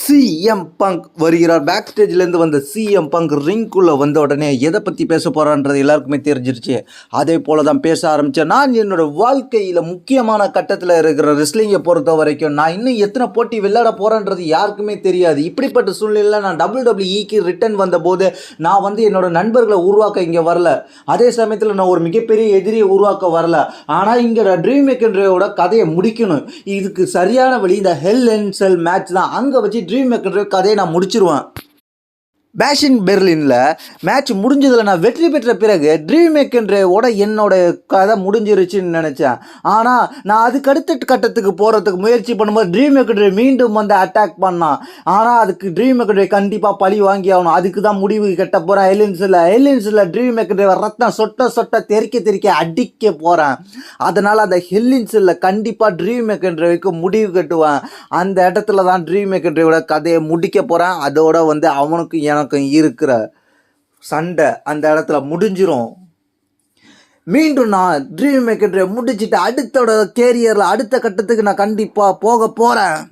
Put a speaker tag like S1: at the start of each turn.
S1: CM Punk வருகிறார். Back ஸ்டேஜ்லேருந்து வந்த சிஎம் பங்க் ரிங்குள்ளே வந்த உடனே எதை பற்றி பேச போகிறான்றது எல்லாருக்குமே தெரிஞ்சிருச்சு. அதே போல் தான் பேச ஆரம்பித்தேன் நான் என்னோட வாழ்க்கையில் முக்கியமான கட்டத்தில் இருக்கிற ரெஸ்லிங்கை பொறுத்த வரைக்கும் நான் இன்னும் எத்தனை போட்டி விளையாட போகிறேன்றது யாருக்குமே தெரியாது. இப்படிப்பட்ட சூழ்நிலையில் நான் டபுள் டபிள்யூஇக்கு ரிட்டர்ன் வந்தபோது நான் வந்து என்னோடய நண்பர்களை உருவாக்க இங்கே வரல. அதே சமயத்தில் நான் ஒரு மிகப்பெரிய எதிரியை உருவாக்க வரல. ஆனால் இங்கே ட்ரீம் மேக்கன்றையோட கதையை முடிக்கணும். இதுக்கு சரியான வழி இந்த ஹெல் அண்ட் செல் மேட்ச் தான். அங்கே வச்சு ட்ரீம் மேக்கர் கதையை நான் முடிச்சிருவேன். பேஷின் பெர்லினில் மேட்ச் முடிஞ்சதில் நான் வெற்றி பெற்ற பிறகு ட்ரீம் மேக்கன்ட்ரியோட என்னோட கதை முடிஞ்சிருச்சுன்னு நினச்சேன். ஆனால் நான் அதுக்கு அடுத்த கட்டத்துக்கு போகிறதுக்கு முயற்சி பண்ணும்போது ட்ரீம் மேக்கன்றே மீண்டும் வந்து அட்டாக் பண்ணான். ஆனால் அதுக்கு ட்ரீம் மேக்கன்றே கண்டிப்பாக பழி வாங்கி ஆகணும். அதுக்கு தான் முடிவு கட்ட போகிறேன் ஹெலின்ஸில் ஹெலின்ஸில் ட்ரீம் மேக்கன்றே ரத்தம் சொட்ட சொட்ட தெறிக்க தெறிக்க அடிக்க போகிறேன் அதனால் அந்த ஹெல்லின்ஸில் கண்டிப்பாக ட்ரீம் மேக்கன்றவைக்கு முடிவு கட்டுவேன். அந்த இடத்துல தான் ட்ரீம் மேக்கன்ட்ரியோட கதையை முடிக்க போகிறேன் அதோட வந்து அவனுக்கு என எனக்கும் இருக்கிற சண்டை அந்த இடத்துல முடிஞ்சிரும். மீண்டும் நான் ட்ரீம் மேக்கர் முடிச்சுட்டு அடுத்தோட கேரியரில் அடுத்த கட்டத்துக்கு நான் கண்டிப்பாக போக போகிறேன்